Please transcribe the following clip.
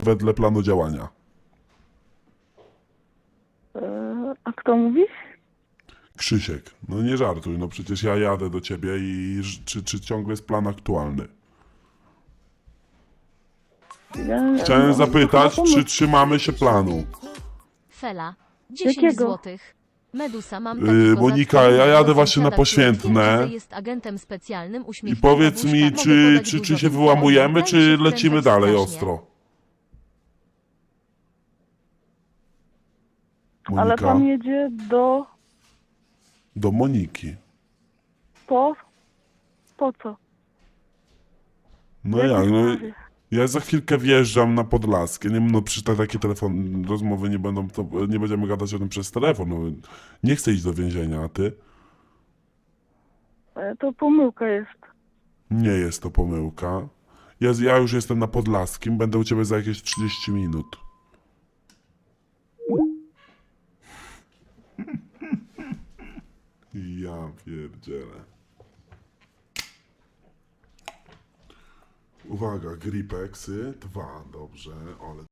wedle planu działania. E, a kto mówi? Krzysiek, no nie żartuj, no przecież ja jadę do ciebie i ż- czy, czy ciągle jest plan aktualny? Ja, Chciałem zapytać, czy trzymamy się planu. Fela. 10 Jakiego? złotych. Medusa, mam Yy, takiego Monika, ja jadę właśnie na sąsiada, który Poświętne. twierdzi, że jest agentem specjalnym, I uśmiechnięta powiedz buźka. mi, Mogę czy, podać czy, dużo czy się wyłamujemy, czy lecimy dalej strasznie. ostro? Ale Monika, pan jedzie do... do Moniki. po... po co? No jakiej jak, no ja za chwilkę wjeżdżam na Podlaskie. Nie no te takie telefon, rozmowy nie będą, to, nie będziemy gadać o tym przez telefon. No, nie chcę iść do więzienia, a ty? E, To pomyłka jest. Nie jest to pomyłka. Ja, ja już jestem na Podlaskim, będę u ciebie za jakieś 30 minut. Ja pierdzielę. Uwaga, gripexy, dwa, dobrze, ale